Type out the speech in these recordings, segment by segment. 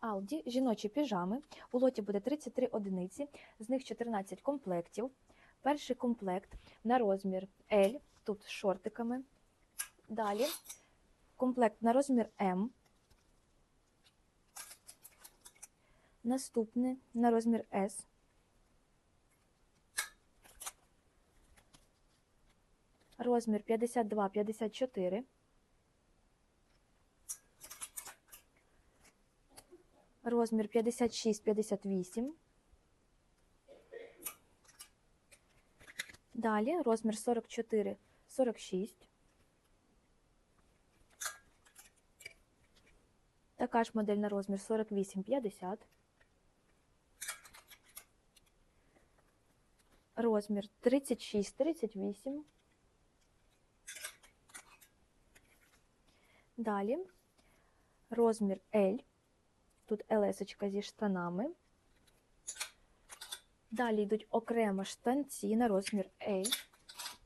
Алді жіночі піжами. У лоті буде 33 одиниці, з них 14 комплектів. Перший комплект на розмір L, тут з шортиками. Далі комплект на розмір М. Наступний на розмір S. Розмір 52-54. Розмір 56-58. Далі розмір 44-46. Така ж модель на розмір 48-50. Розмір 36-38. Далі розмір L. Тут LS зі штанами. Далі йдуть окремо штанці на розмір L.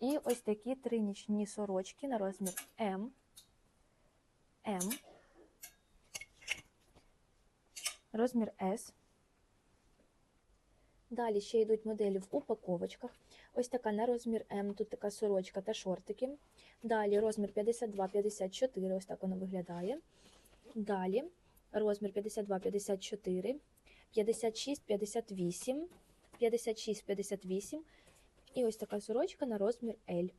І ось такі три нічні сорочки на розмір М. М. Розмір S. Далі ще йдуть моделі в упаковочках. Ось така на розмір М, тут така сорочка та шортики. Далі розмір 52-54, ось так воно виглядає. Далі розмір 52-54, 56-58, 56-58 і ось така сорочка на розмір L.